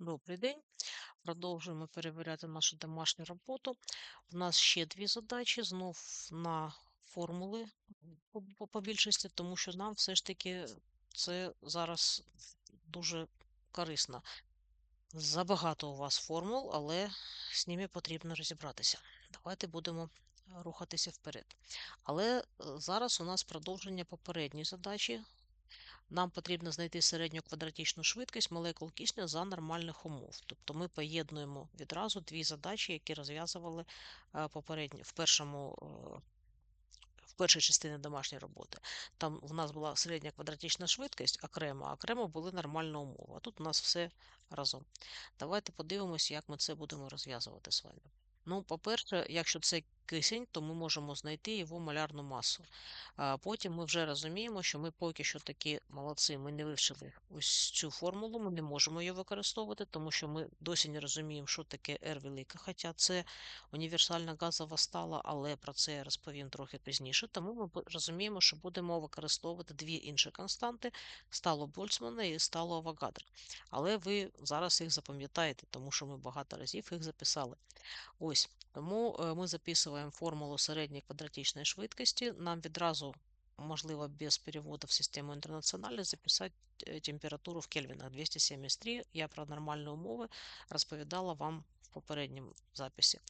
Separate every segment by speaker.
Speaker 1: Добрий день. Продовжуємо перевіряти нашу домашню роботу. У нас ще дві задачі, знов на формули по, більшості, тому що нам все ж таки це зараз дуже корисно. Забагато у вас формул, але з ними потрібно розібратися. Давайте будемо рухатися вперед. Але е, зараз у нас продовження попередньої задачі. Нам потрібно знайти середню квадратичну швидкість молекул кисню за нормальних умов. Тобто ми поєднуємо відразу дві задачі, які розв'язували е, попередні в першому. е, В першій частині домашньої роботи. Там в нас була середня квадратична швидкість окремо, а окремо були нормальні умови. А тут у нас все разом. Давайте подивимося, як ми це будемо розв'язувати з вами. Ну, по-перше, якщо це кисень, то ми можемо знайти його малярну масу. Потім ми вже розуміємо, що ми поки що такі молодці, ми не вивчили ось цю формулу, ми не можемо її використовувати, тому що ми досі не розуміємо, що таке R велика. Хоча це універсальна газова стала, але про це я розповім трохи пізніше. Тому ми розуміємо, що будемо використовувати дві інші константи сталу Больцмана і сталу Авогадро. Але ви зараз їх запам'ятаєте, тому що ми багато разів їх записали. Ось, тому е, ми записуємо формулу середньої квадратичної швидкості. Нам відразу, можливо, без переводу в систему інтернаціоналі записати е, температуру в кельвінах 273. Я про нормальні умови розповідала вам в попередньому записі.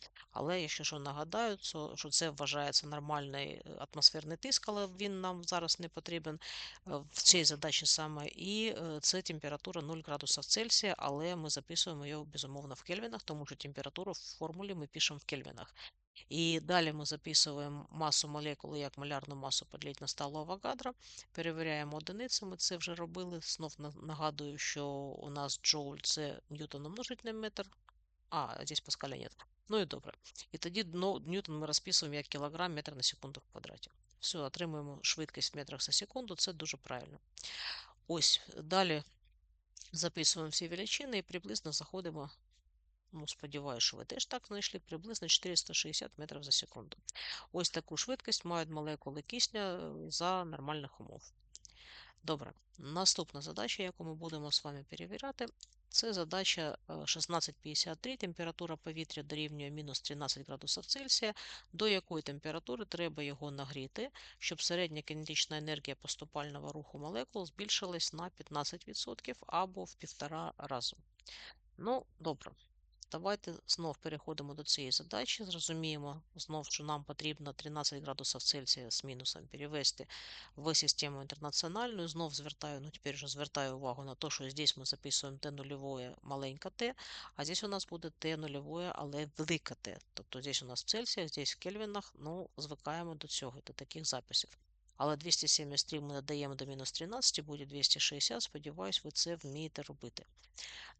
Speaker 1: Але якщо що нагадаю, що це вважається нормальний е, атмосферний тиск, але він нам зараз не потрібен е, в цій задачі саме. І е, це температура 0 градусів Цельсія, але ми записуємо її безумовно в кельвінах, тому що температуру в формулі ми пишемо в кельвінах. І далі ми записуємо масу молекули як малярну масу поділити на сталу Авогадро, перевіряємо одиниці, ми це вже робили. Знов нагадую, що у нас джоуль це ньютон умножить на метр, а, здесь Паскаля нет. Ну і добре. І тоді ну, ньютон ми розписуємо як кілограм метр на секунду в квадраті. Все, отримуємо швидкість в метрах за секунду, це дуже правильно. Ось, далі записуємо всі величини і приблизно заходимо. Ну, сподіваюся, що ви теж так знайшли приблизно 460 метрів за секунду. Ось таку швидкість мають молекули кисня е, за нормальних умов. Добре, наступна задача, яку ми будемо з вами перевіряти, це задача е, 1653. Температура повітря дорівнює мінус 13 градусів Цельсія, до якої температури треба його нагріти, щоб середня кінетична енергія поступального руху молекул збільшилась на 15% або в півтора разу. Ну, добре. Давайте знов переходимо до цієї задачі. Зрозуміємо знов, що нам потрібно 13 градусів Цельсія з мінусом перевести в систему інтернаціональну. Знов звертаю, ну тепер вже звертаю увагу на те, що здесь ми записуємо Т нульове маленьке Т, а здесь у нас буде Т нульове, але велике Т. Тобто здесь у нас в Цельсіях, здесь в Кельвінах, ну, звикаємо до цього, до таких записів. Але 273 ми надаємо до мінус 13, буде 260. Сподіваюсь, ви це вмієте робити.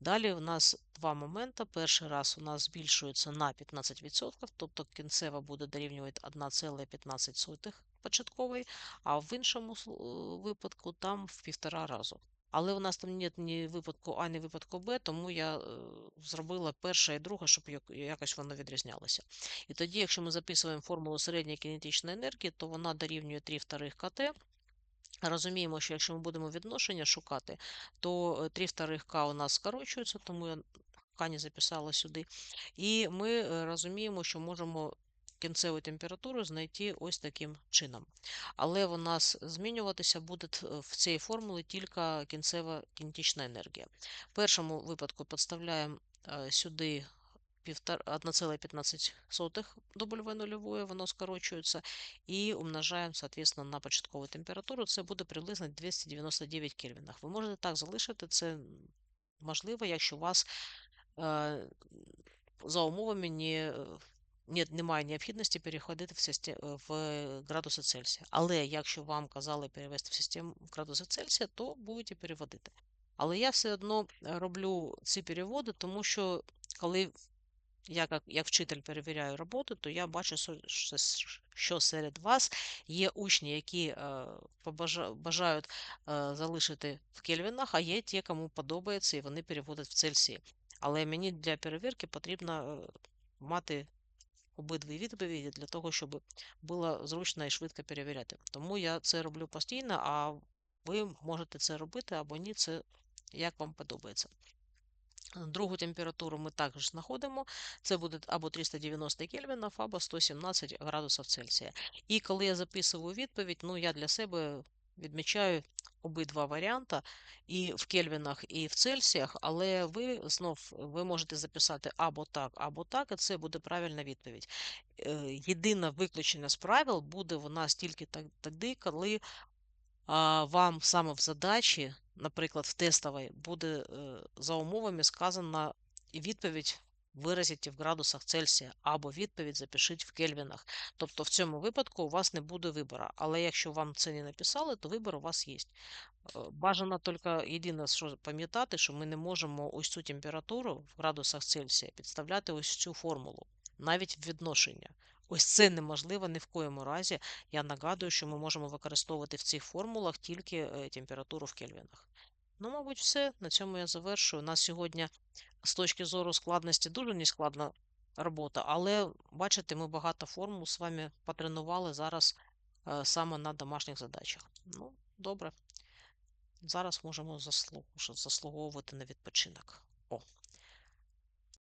Speaker 1: Далі у нас два моменти. Перший раз у нас збільшується на 15%, тобто кінцева буде дорівнювати 1,15 початкової, а в іншому випадку там в півтора разу. Але у нас там немає ні випадку А, ні випадку Б, тому я е, зробила перше і друге, щоб якось воно відрізнялося. І тоді, якщо ми записуємо формулу середньої кінетичної енергії, то вона дорівнює 3 вторих КТ. Розуміємо, що якщо ми будемо відношення шукати, то е, 3 вторих К у нас скорочується, тому я К не записала сюди. І ми е, розуміємо, що можемо кінцеву температуру знайти ось таким чином. Але у нас змінюватися буде в цій формулі тільки кінцева кінетична енергія. В першому випадку підставляємо е, сюди 1,15 W нульової, воно скорочується, і умножаємо, соответственно, на початкову температуру. Це буде приблизно 299 кельвінах. Ви можете так залишити, це можливо, якщо у вас е, за умовами не, ні, немає необхідності переходити в, систе- в градуси Цельсія. Але якщо вам казали перевести в систему в градуси Цельсія, то будете переводити. Але я все одно е, роблю ці переводи, тому що коли я як, як вчитель перевіряю роботу, то я бачу, що серед вас є учні, які е, бажають е, залишити в кельвінах, а є ті, кому подобається, і вони переводять в Цельсії. Але мені для перевірки потрібно е, мати обидві відповіді для того, щоб було зручно і швидко перевіряти. Тому я це роблю постійно, а ви можете це робити або ні, це як вам подобається. Другу температуру ми також знаходимо. Це буде або 390 кельвінів, або 117 градусів Цельсія. І коли я записую відповідь, ну я для себе відмічаю обидва варіанти і в кельвінах, і в Цельсіях, але ви знов ви можете записати або так, або так, і це буде правильна відповідь. Е, Єдине виключення з правил буде в нас тільки тоді, коли вам саме в задачі, наприклад, в тестовій, буде е, за умовами сказана відповідь виразіть в градусах Цельсія, або відповідь запишіть в кельвінах. Тобто в цьому випадку у вас не буде вибору. Але якщо вам це не написали, то вибір у вас є. Е, бажано тільки єдине, що пам'ятати, що ми не можемо ось цю температуру в градусах Цельсія підставляти ось цю формулу, навіть в відношення. Ось це неможливо ні в коєму разі. Я нагадую, що ми можемо використовувати в цих формулах тільки е, температуру в кельвінах. Ну, мабуть, все. На цьому я завершую. У нас сьогодні з точки зору складності дуже нескладна робота, але бачите, ми багато формул з вами потренували зараз е, саме на домашніх задачах. Ну, добре. Зараз можемо заслуговувати на відпочинок. О!